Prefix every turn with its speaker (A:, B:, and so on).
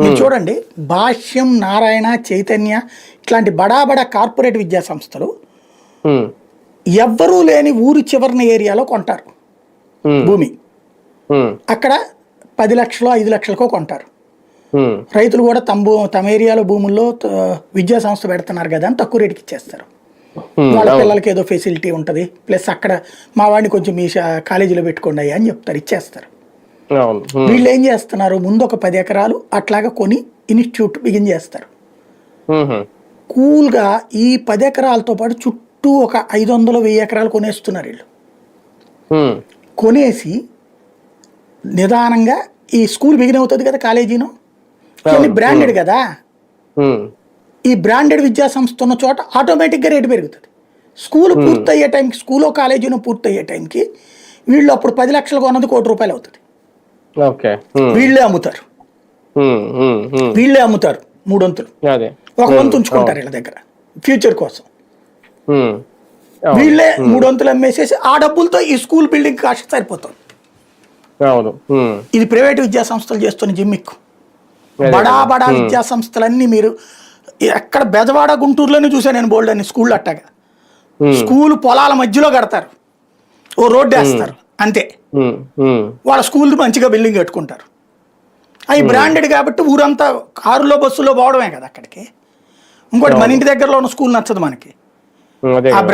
A: మీరు చూడండి భాష్యం నారాయణ చైతన్య ఇట్లాంటి బడా బడా కార్పొరేట్ విద్యా సంస్థలు ఎవ్వరూ లేని ఊరు చివరిన ఏరియాలో కొంటారు భూమి. అక్కడ పది లక్షలు ఐదు లక్షలకో కొంటారు. రైతులు కూడా తమ భూ- తమ ఏరియాలో భూముల్లో విద్యా సంస్థ పెడుతున్నారు కదా అని తక్కువ రేటుకి ఇచ్చేస్తారు. వాళ్ళ పిల్లలకి ఏదో ఫెసిలిటీ ఉంటుంది. ప్లస్ అక్కడ మా వాడిని కొంచెం మీ కాలేజీలో పెట్టుకోండి అని చెప్తారు ఇచ్చేస్తారు. వీళ్ళు ఏం చేస్తున్నారు? ముందు ఒక పది ఎకరాలు అట్లాగా కొని ఇన్స్టిట్యూట్ బిగిన్ చేస్తారు. కూల్గా ఈ పది ఎకరాలతో పాటు చుట్టూ ఒక ఐదు వందలు వెయ్యి ఎకరాలు కొనేస్తున్నారు వీళ్ళు. కొనేసి నిదానంగా ఈ స్కూల్ బిగిన్ అవుతుంది కదా కాలేజీను? ఇవన్నీ బ్రాండెడ్ కదా? ఈ బ్రాండెడ్ విద్యా సంస్థ ఉన్న చోట ఆటోమేటిక్గా రేటు పెరుగుతుంది. స్కూల్ పూర్తయ్యే టైంకి స్కూలో కాలేజీను పూర్తయ్యే టైంకి వీళ్ళు అప్పుడు పది లక్షలు కొన్నది కోటి రూపాయలు అవుతుంది. వీళ్ళే అమ్ముతారు. వీళ్ళే అమ్ముతారు మూడొంతులు
B: అదే.
A: ఒక వంతు ఉంచుకుంటారు వీళ్ళ దగ్గర ఫ్యూచర్ కోసం. వీళ్ళే మూడు వంతులు అమ్మేసేసి ఆ డబ్బులతో ఈ స్కూల్ బిల్డింగ్ కాస్ట్ సరిపోతుంది. ఇది ప్రైవేట్ విద్యా సంస్థలు చేస్తున్న జిమ్మిక్కు.
B: అదే
A: బడా. బడా విద్యా సంస్థలన్నీ మీరు ఎక్కడ బెజవాడ గుంటూరులోనే చూసాను నేను బోల్డ్ అని స్కూల్ అట్టాగా. స్కూల్ పొలాల మధ్యలో కడతారు. ఓ రోడ్డు వేస్తారు. అంతే. వాళ్ళ స్కూల్ మంచిగా బిల్డింగ్ కట్టుకుంటారు. అవి బ్రాండెడ్ కాబట్టి ఊరంతా కారులో బస్సులో పోవడమే కదా అక్కడికి. ఇంకోటి మన ఇంటి దగ్గరలో ఉన్న స్కూల్ నచ్చదు మనకి. ఆ. బ్రాండ్